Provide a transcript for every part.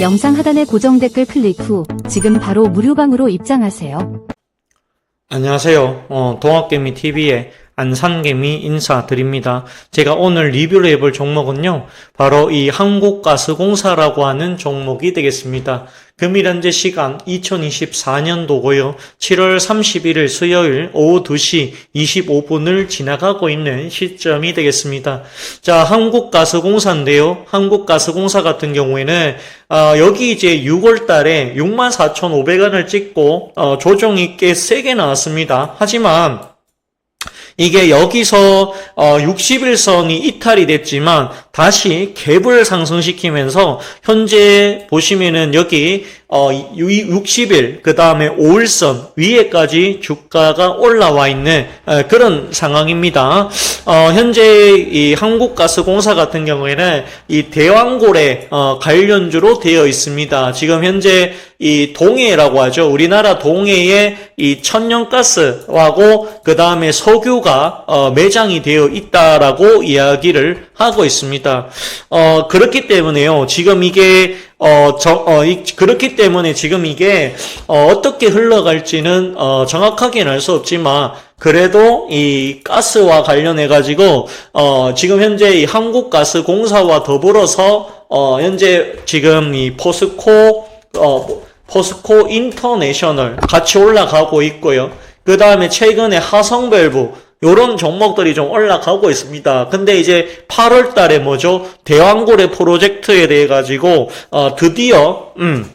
영상 하단의 고정 댓글 클릭 후 지금 바로 무료방으로 입장하세요. 안녕하세요. 어, 동학개미 TV의 안산개미 인사드립니다. 제가 오늘 리뷰를 해볼 종목은요, 바로 이 한국가스공사라고 하는 종목이 되겠습니다. 금일 현재 시간 2024년도고요. 7월 31일 수요일 오후 2시 25분을 지나가고 있는 시점이 되겠습니다. 자, 한국가스공사인데요. 한국가스공사 같은 경우에는 어, 여기 이제 6월 달에 64,500원을 찍고 어, 조정이 꽤 세게 나왔습니다. 하지만 이게 여기서 어 60일선이 이탈이 됐지만 다시 갭을 상승시키면서 현재 보시면은 여기 어 60일 그 다음에 5일선 위에까지 주가가 올라와 있는 어, 그런 상황입니다. 어 현재 이 한국가스공사 같은 경우에는 이 대왕고래 어 관련주로 되어 있습니다. 지금 현재 이 동해라고 하죠. 우리나라 동해에 이 천연가스하고 그 다음에 석유가 어, 매장이 되어 있다라고 이야기를 하고 있습니다. 어, 그렇기 때문에요. 지금 이게 어, 저, 어, 이, 그렇기 때문에 지금 이게 어, 떻게 흘러갈지는 어, 정확하게는 알 수 없지만 그래도 이 가스와 관련해 가지고 어, 지금 현재 이 한국가스공사와 더불어서 어, 현재 지금 이 포스코 어, 포스코 인터내셔널 같이 올라가고 있고요. 그 다음에 최근에 하성밸브 요런 종목들이 좀 올라가고 있습니다. 근데 이제 8월 달에 뭐죠? 대왕고래 프로젝트에 대해 가지고 어 드디어 음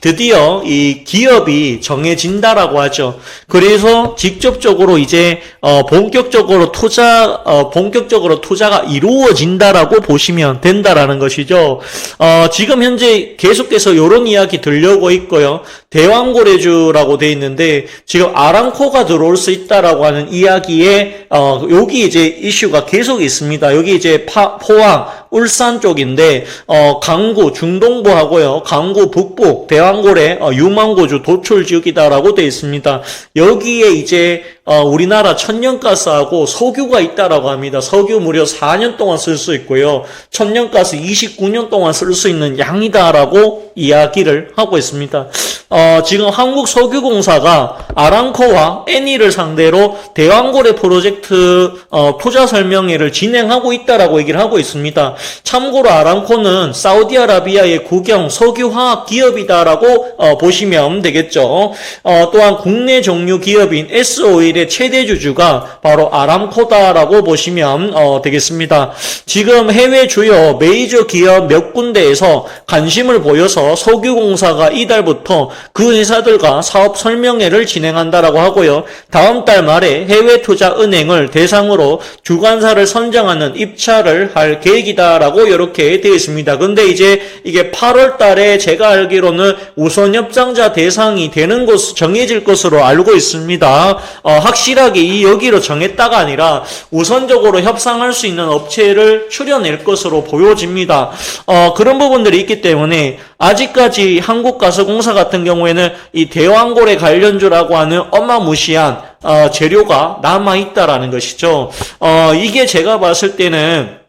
드디어 이 기업이 정해진다라고 하죠. 그래서 직접적으로 이제 어 본격적으로 투자 어 본격적으로 투자가 이루어진다라고 보시면 된다라는 것이죠. 어 지금 현재 계속해서 이런 이야기 들려오고 있고요. 대왕고래주라고 돼 있는데 지금 아람코가 들어올 수 있다라고 하는 이야기에 어 여기 이제 이슈가 계속 있습니다. 여기 이제 파, 포항 울산 쪽인데 어 강구 중동부하고요. 강구 북부 대왕고래 어, 유망고주 도출 지역이다라고 되어 있습니다. 여기에 이제 어, 우리나라 천연가스하고 석유가 있다라고 합니다. 석유 무려 4년 동안 쓸 수 있고요. 천연가스 29년 동안 쓸 수 있는 양이다라고 이야기를 하고 있습니다. 어, 지금 한국석유공사가 아랑코와 애니를 상대로 대왕고래 프로젝트 어, 투자 설명회를 진행하고 있다라고 얘기를 하고 있습니다. 참고로 아랑코는 사우디아라비아의 국영 석유화학 기업이다라고 어, 보시면 되겠죠. 어, 또한 국내 종류 기업인 S- 오일의 최대 주주가 바로 아람코다라고 보시면 어, 되겠습니다. 지금 해외 주요 메이저 기업 몇 군데에서 관심을 보여서 석유공사가 이달부터 그 회사들과 사업 설명회를 진행한다라고 하고요. 다음 달 말에 해외 투자 은행을 대상으로 주관사를 선정하는 입찰을 할 계획이다라고 이렇게 되어 있습니다. 근데 이제 이게 8월 달에 제가 알기로는 우선 협상자 대상이 되는 곳 정해질 것으로 알고 있습니다. 어, 확실하게 이 여기로 정했다가 아니라 우선적으로 협상할 수 있는 업체를 추려낼 것으로 보여집니다. 어, 그런 부분들이 있기 때문에 아직까지 한국가스공사 같은 경우에는 이 대왕고래 관련주라고 하는 어마무시한 어, 재료가 남아 있다라는 것이죠. 어, 이게 제가 봤을 때는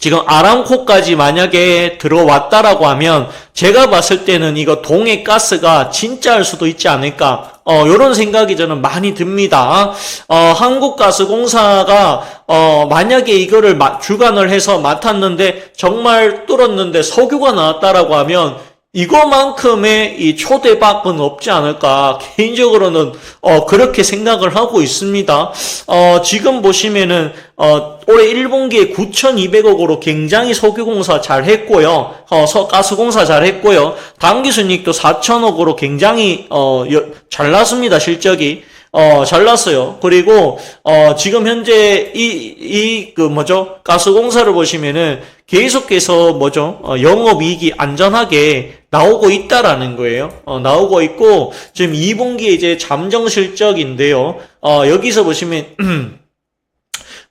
지금 아람코까지 만약에 들어왔다라고 하면 제가 봤을 때는 이거 동해 가스가 진짜일 수도 있지 않을까 어, 요런 생각이 저는 많이 듭니다. 어, 한국가스공사가, 어, 만약에 이거를 주관을 해서 맡았는데, 정말 뚫었는데 석유가 나왔다라고 하면, 이거만큼의 이 초대박은 없지 않을까 개인적으로는 어 그렇게 생각을 하고 있습니다. 어 지금 보시면은 어 올해 1분기에 9,200억으로 굉장히 석유공사 잘 했고요. 어 가스공사 잘 했고요. 당기순이익도 4천억으로 굉장히 어잘 났습니다. 실적이. 어, 잘났어요. 그리고, 어, 지금 현재 이, 이, 그 뭐죠? 가스공사를 보시면은 계속해서 뭐죠? 어, 영업 이익이 안전하게 나오고 있다라는 거예요. 어, 나오고 있고, 지금 2분기에 이제 잠정 실적인데요. 어, 여기서 보시면,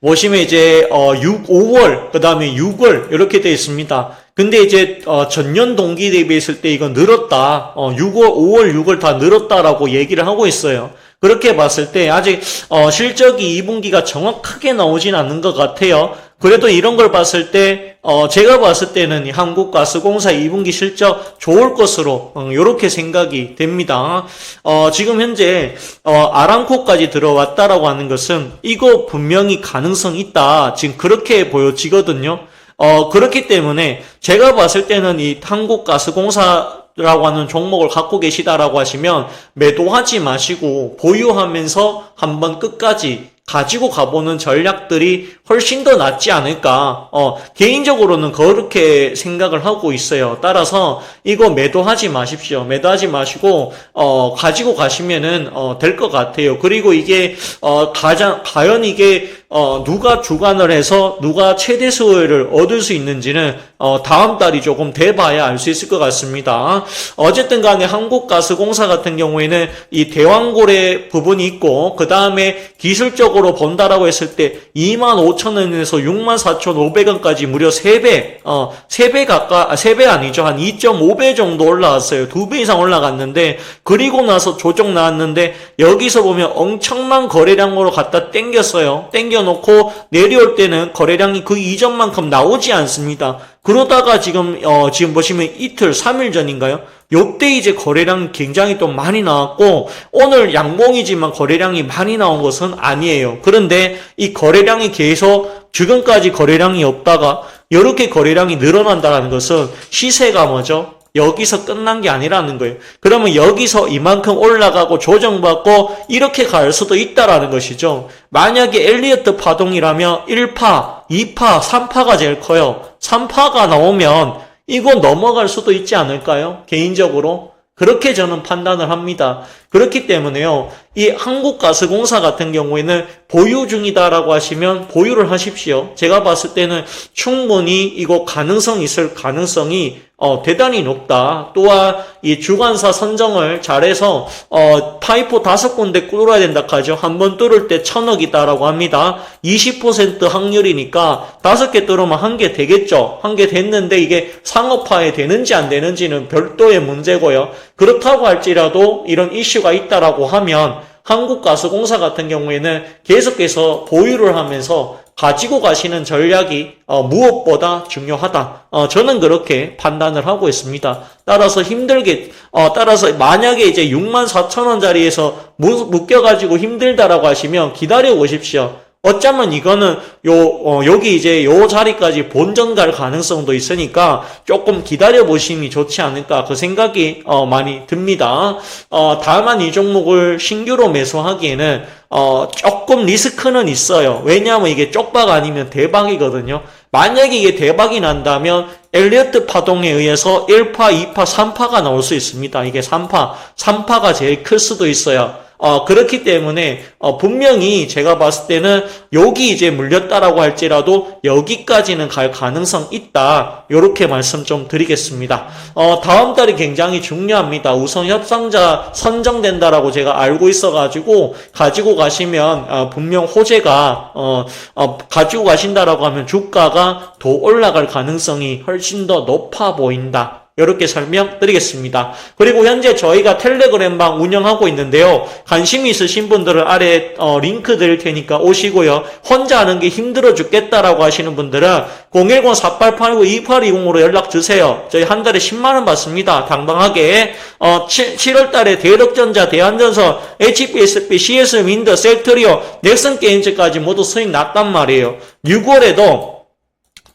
보시면 이제, 어, 6, 5월, 그 다음에 6월, 이렇게 되어 있습니다. 근데 이제 어, 전년 동기 대비했을 때 이거 늘었다. 어, 6월, 5월, 6월 다 늘었다라고 얘기를 하고 있어요. 그렇게 봤을 때 아직 어, 실적이 2분기가 정확하게 나오진 않는 것 같아요. 그래도 이런 걸 봤을 때, 어, 제가 봤을 때는 이 한국가스공사 2분기 실적 좋을 것으로, 어, 요렇게 생각이 됩니다. 어, 지금 현재, 어, 아람코까지 들어왔다라고 하는 것은 이거 분명히 가능성 있다. 지금 그렇게 보여지거든요. 어, 그렇기 때문에 제가 봤을 때는 이 한국가스공사 라고 하는 종목을 갖고 계시다라고 하시면 매도하지 마시고 보유하면서 한번 끝까지 가지고 가보는 전략들이 훨씬 더 낫지 않을까. 어, 개인적으로는 그렇게 생각을 하고 있어요. 따라서 이거 매도하지 마십시오. 매도하지 마시고, 어, 가지고 가시면은, 어, 될 것 같아요. 그리고 이게, 어, 가장, 과연 이게, 어, 누가 주관을 해서 누가 최대 수혜를 얻을 수 있는지는, 어, 다음 달이 조금 돼봐야 알 수 있을 것 같습니다. 어쨌든 간에 한국가스공사 같은 경우에는 이 대왕고래 부분이 있고, 그 다음에 기술적으로 본다라고 했을 때 25,000원에서 64,500원까지 무려 3배, 어, 3배 가까, 아, 3배 아니죠. 한 2.5배 정도 올라왔어요. 2배 이상 올라갔는데, 그리고 나서 조정 나왔는데, 여기서 보면 엄청난 거래량으로 갖다 땡겼어요. 땡 겨놓고 내려올 때는 거래량이 그 이전만큼 나오지 않습니다. 그러다가 지금, 어, 지금 보시면 이틀, 3일 전인가요? 요때 이제 거래량이 굉장히 또 많이 나왔고, 오늘 양봉이지만 거래량이 많이 나온 것은 아니에요. 그런데 이 거래량이 계속 지금까지 거래량이 없다가 이렇게 거래량이 늘어난다는 것은 시세가 뭐죠? 여기서 끝난 게 아니라는 거예요. 그러면 여기서 이만큼 올라가고 조정받고 이렇게 갈 수도 있다라는 것이죠. 만약에 엘리어트 파동이라면 1파, 2파, 3파가 제일 커요. 3파가 나오면 이거 넘어갈 수도 있지 않을까요? 개인적으로. 그렇게 저는 판단을 합니다. 그렇기 때문에요. 이 한국가스공사 같은 경우에는 보유 중이다라고 하시면 보유를 하십시오. 제가 봤을 때는 충분히 이거 가능성 있을 가능성이 어, 대단히 높다. 또한 이 주관사 선정을 잘해서 어, 파이프 다섯 군데 뚫어야 된다 하죠. 한번 뚫을 때 천억이다라고 합니다. 20% 확률이니까 다섯 개 뚫으면 한 개 되겠죠. 한 개 됐는데 이게 상업화에 되는지 안 되는지는 별도의 문제고요. 그렇다고 할지라도 이런 이슈가 있다라고 하면 한국가스공사 같은 경우에는 계속해서 보유를 하면서 가지고 가시는 전략이 어, 무엇보다 중요하다. 어, 저는 그렇게 판단을 하고 있습니다. 따라서 힘들게 어, 따라서 만약에 이제 6만 4천 원짜리에서 묶여가지고 힘들다라고 하시면 기다려 보십시오. 어쩌면 이거는 요 어, 여기 이제 요 자리까지 본전 갈 가능성도 있으니까 조금 기다려 보심이 좋지 않을까 그 생각이 어, 많이 듭니다. 어, 다만 이 종목을 신규로 매수하기에는 어, 조금 리스크는 있어요. 왜냐하면 이게 쪽박 아니면 대박이거든요. 만약에 이게 대박이 난다면 엘리어트 파동에 의해서 1파, 2파, 3파가 나올 수 있습니다. 이게 3파, 3파가 제일 클 수도 있어요. 어, 그렇기 때문에, 어, 분명히 제가 봤을 때는 여기 이제 물렸다라고 할지라도 여기까지는 갈 가능성 있다. 요렇게 말씀 좀 드리겠습니다. 어, 다음 달이 굉장히 중요합니다. 우선 협상자 선정된다라고 제가 알고 있어가지고 가지고 가시면, 어, 분명 호재가, 어, 어, 가지고 가신다라고 하면 주가가 더 올라갈 가능성이 훨씬 더 높아 보인다. 이렇게 설명드리겠습니다. 그리고 현재 저희가 텔레그램방 운영하고 있는데요. 관심이 있으신 분들은 아래 어, 링크 드릴 테니까 오시고요. 혼자 하는 게 힘들어 죽겠다라고 하시는 분들은 010-4889-2820으로 연락 주세요. 저희 한 달에 10만 원 받습니다. 당당하게 어, 7, 월 달에 대덕전자, 대한전선, HPSP, CS 윈드, 셀트리오, 넥슨 게임즈까지 모두 수익 났단 말이에요. 6월에도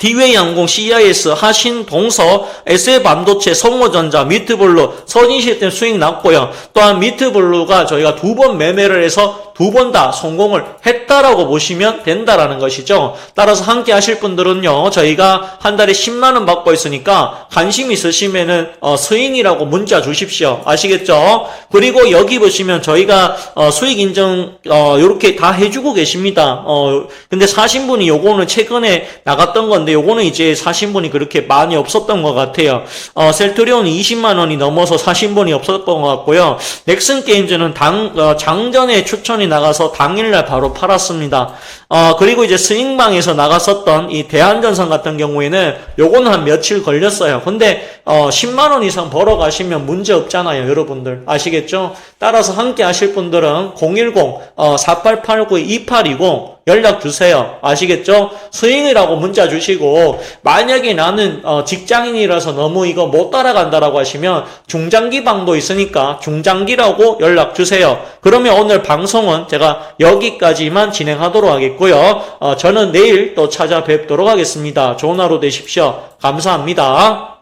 디웨이 항공, CIS, 하신, 동서, SF 반도체, 성모전자, 미트블루, 서진 시스템 수익 났고요. 또한 미트블루가 저희가 두 번 매매를 해서 두 번 다 성공을 했다라고 보시면 된다라는 것이죠. 따라서 함께 하실 분들은요, 저희가 한 달에 10만 원 받고 있으니까 관심 있으시면은, 어, 수익이라고 문자 주십시오. 아시겠죠? 그리고 여기 보시면 저희가, 어, 수익 인정, 어, 요렇게 다 해주고 계십니다. 어, 근데 사신 분이 요거는 최근에 나갔던 건데, 요거는 이제 사신 분이 그렇게 많이 없었던 것 같아요. 어, 셀트리온이 20만 원이 넘어서 사신 분이 없었던 것 같고요. 넥슨 게임즈는 당, 어, 장전에 추천이 나가서 당일날 바로 팔았습니다. 어, 그리고 이제 스윙방에서 나갔었던 이 대한전선 같은 경우에는 요거는 한 며칠 걸렸어요. 근데, 어, 10만 원 이상 벌어 가시면 문제 없잖아요. 여러분들. 아시겠죠? 따라서 함께 하실 분들은 010, 어, 4889-2820, 연락 주세요. 아시겠죠? 스윙이라고 문자 주시고 만약에 나는 어, 직장인이라서 너무 이거 못 따라간다라고 하시면 중장기 방도 있으니까 중장기라고 연락 주세요. 그러면 오늘 방송은 제가 여기까지만 진행하도록 하겠고요. 어, 저는 내일 또 찾아뵙도록 하겠습니다. 좋은 하루 되십시오. 감사합니다.